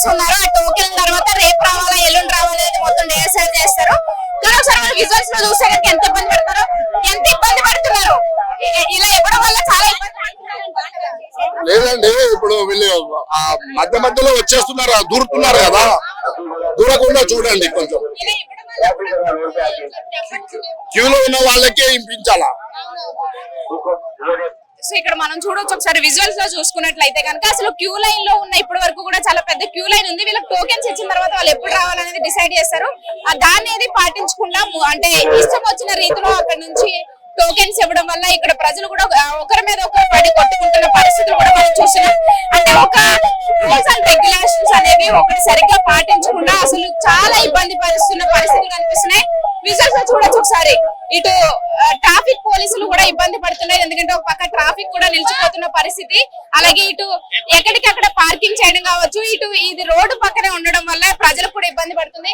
చేస్తున్నారు. ఆ టోకెన్ తర్వాత రేపు రావాలా ఎల్లుండి రావాలా అనేది మొత్తం డిసైడ్ చేస్తారు? కానీ ఒకసారి మనం విజువల్స్లో చూస్తే కనుక ఎంత ఇబ్బంది పడతారు ఎంత ఇబ్బంది పడుతున్నారు? ఇలా ఇవ్వడం వల్ల చాలా ఇబ్బంది లేదండి ఇప్పుడు వీళ్ళు ఆ మధ్య మధ్యలో వచ్చేస్తున్నారు దూరుతున్నారు కదా. దూరకుండా చూడండి కొంచెం. క్యూలో ఉన్న వాళ్ళకే ఇంపించాలా సో ఇక్కడ మనం చూడొచ్చు ఒకసారి విజువల్స్లో చూసుకున్నట్లయితే కనుక అసలు క్యూ లైన్లో ఉన్న ఇప్పటి వరకు కూడా చాలా పెద్ద క్యూ లైన్ ఉంది. వీళ్ళకి టోకెన్స్ ఇచ్చిన తర్వాత వాళ్ళు ఎప్పుడు రావాలనేది డిసైడ్ చేస్తారు. దాన్ని ఏది పాటించకుండా అంటే ఇష్టం వచ్చిన రీతిలో అక్కడ నుంచి టోకెన్స్ ఇవ్వడం వల్ల ఇక్కడ ప్రజలు కూడా ఒకరి మీద ఒకరు పడి కొట్టుకుంటున్న పరిస్థితులు కూడా మనం చూస్తున్నాం. అంటే ఒక రూల్స్ అండ్ రెగ్యులేషన్స్ అనేవి ఒకటి సరిగ్గా పాటించకుండా అసలు చాలా ఇబ్బంది పరుస్తున్న పరిస్థితులు కనిపిస్తున్నాయి. విజువల్స్లో చూడొచ్చు ఒకసారి. ఇటు ట్రాఫిక్ పోలీసులు కూడా ఇబ్బంది పడుతున్నాయి. ఎందుకంటే ఒక పక్క ట్రాఫిక్ కూడా నిలిచిపోతున్న పరిస్థితి. అలాగే ఇటు ఎక్కడికక్కడ పార్కింగ్ చేయడం కావచ్చు ఇటు ఇది రోడ్డు పక్కనే ఉండడం వల్ల ప్రజలకు కూడా ఇబ్బంది పడుతుంది.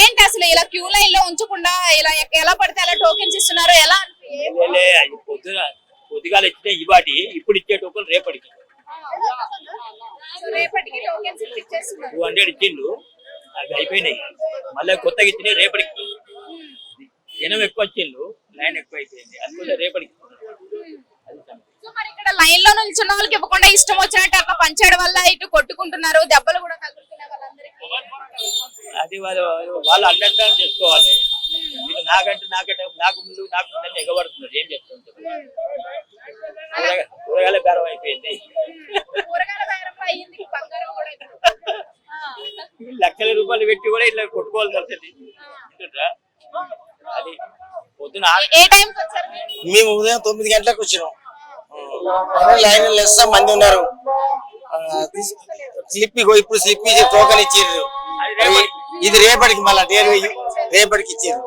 ఏంటి అసలు ఇలా క్యూ లైన్లో ఉంచకుండా ఇలా ఎలా పడితే అలా టోకెన్స్ ఇస్తున్నారు? ఎలా పొద్దుగాల ఇచ్చిన ఇవాటి ఇప్పుడు ఇచ్చే టోకన్ రేపటికి. టూ హండ్రెడ్ ఇచ్చిండు అవి అయిపోయినాయి. మళ్ళీ కొత్తగా ఇచ్చినాయి రేపటికి. జనం ఎక్కువ వచ్చిండు లైన్ ఎక్కువ అయిపోయింది రేపటికి అది. సో మరి ఇక్కడ లైన్లో నిల్చున్న వాళ్ళకి ఇవ్వకుండా ఇష్టం వచ్చినట్టు అట్లా పంచేయడం వల్ల ఇటు కొట్టుకుంటున్నారు దెబ్బలు కూడా తగులుతున్నాయి వాళ్ళందరికీ. అది వాళ్ళు వాళ్ళు అండర్స్టాండ్ చేసుకోవాలి. వీళ్ళు నాకంటే నాకంటే నాకు ముందు నాకు ముందు ఎగబడుతున్నారు. ఏం చేస్తుంటారు కూరగాయ- కూరగాయల బేరం అయిపోయింది. లక్షల రూపాయలు పెట్టి కూడా ఇట్లా కొట్టుకోవాల్సి వస్తుంది. ఏ టైంకి వచ్చారు మీరు? మేము ఉదయం తొమ్మిది గంటలకు వచ్చినాం. అదే లైన్ లెస్స మంది ఉన్నారు. ఆ, తీస్- స్లిప్ ఇగో ఇప్పుడు స్లిప్ ఇచ్చి టోకెన్ ఇచ్చిర్రు. మరి ఇది రేపటికి మళ్ళా డేట్ రేపటికి ఇచ్చిర్రు.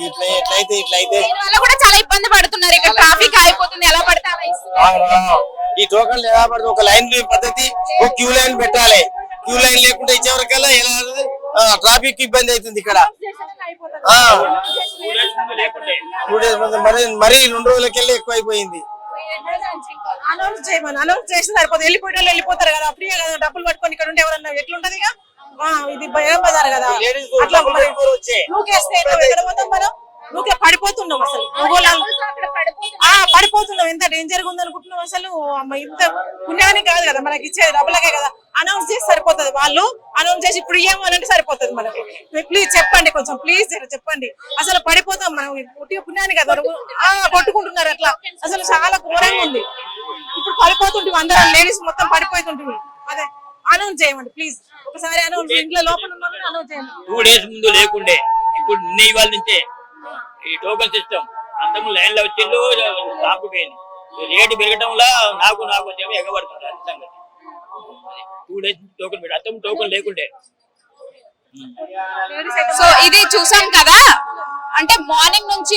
ఇట్లా ఎట్లయితే ఇట్లయితే దీనివల్ల కూడా చాలా ఇబ్బంది పడుతున్నారు. ఇక్కడ ట్రాఫిక్ ఆగిపోతుంది. ఎలా పడితే అలా ఇస్తున్నారు. ఆ, ఈ టోకెన్ ఎలా పడితే ఒక లైన్ పద్ధతి ఒక క్యూ లైన్ పెట్టాలి. క్యూ లైన్ లేకుండా ఇచ్చేవరకల్లా ఎలా ట్రాఫిక్ ఇబ్బంది అవుతుంది ఇక్కడ. ఆ, టూ డేస్ ముందు మరి మరి రెండు రోజులకెళ్ళి ఎక్కువ అయిపోయింది అనౌన్స్ చేయమని అనౌన్స్ చేస్తే సరిపోతుంది వెళ్ళిపోయే వాళ్ళు వెళ్ళిపోతారు కదా అప్పుడే కదా డబ్బులు పట్టుకొని ఇక్కడ ఉంటే ఎవరన్నా ఎట్లుంటది ఇది భయం బజార్ కదా. అట్లా. నూకేస్తే ఎక్కడ ఎక్కడ పోతాం మనం? నూకే పడిపోతున్నాం అసలు నువ్వులా- అక్కడ పడిపోతుంది. ఆ పడిపోతున్నాం ఎంత డేంజర్గా ఉంది అసలు? ఇంత పుణ్యానికి కాదు కదా మనకి ఇచ్చేది డబ్బులకే కదా. అనౌన్స్ చేసి సరిపోతుంది వాళ్ళు అనౌన్స్ చేసి ఇప్పుడు ఇయ్యము అంటే సరిపోతుంది మనకి. ప్లీజ్ చెప్పండి కొంచెం ప్లీజ్ చెప్పండి. అసలు పడిపోతాం మనం పుణ్యానికి కదా కొట్టుకుంటున్నారు అట్లా. అసలు చాలా ఘోరంగా ఉంది. ఇప్పుడు పడిపోతుంటే అందరం లేడీస్ మొత్తం పడిపోతుంటుంది అదే అనౌన్స్ చేయమండి ప్లీజ్ ఒకసారి అనౌన్స్ ఇంట్లో లోపల ఉన్న అనౌన్స్ చేయండి. టూ డేస్ ముందు లేకుండే ఇప్పుడు నిన్న ఇవాళ నుంచే ఈ టోకన్ సిస్టమ్ అంతకు లైన్లో వచ్చిండు నాకు పోయింది రేటు పెరగటంలో నాకు నాకు వచ్చేమో ఎగబడుతుంది అది సంగతి. టూ డేస్ టోకన్ పెట్టి అంతకు టోకెన్ లేకుండే. సో ఇది చూసాం కదా? అంటే మార్నింగ్ నుంచి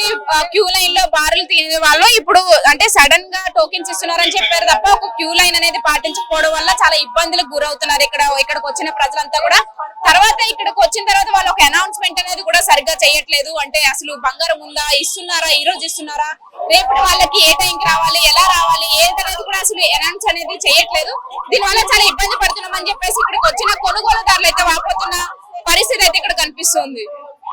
క్యూ లైన్లో బారులు తినే వాళ్ళు ఇప్పుడు అంటే సడన్గా టోకెన్స్ ఇస్తున్నారని చెప్పారు తప్ప ఒక క్యూ లైన్ అనేది పాటించకపోవడం వల్ల చాలా ఇబ్బందులకు గురవుతున్నారు. ఇక్కడ ఇక్కడికి వచ్చిన ప్రజలంతా కూడా. తర్వాత ఇక్కడికి వచ్చిన తర్వాత వాళ్ళు ఒక అనౌన్స్మెంట్ అనేది కూడా సరిగ్గా చేయట్లేదు. అంటే అసలు బంగారం ఉందా? ఇస్తున్నారా? ఈ రోజు ఇస్తున్నారా? రేపు వాళ్ళకి ఏ టైంకి రావాలి? ఎలా రావాలి? ఏంటనేది కూడా అసలు అనౌన్స్ అనేది చేయట్లేదు. దీనివల్ల చాలా ఇబ్బంది పడుతున్నాం అని చెప్పేసి ఇక్కడికి వచ్చిన కొనుగోలుదారులు అయితే వాపోతున్న పరిస్థితి అయితే ఇక్కడ కనిపిస్తుంది.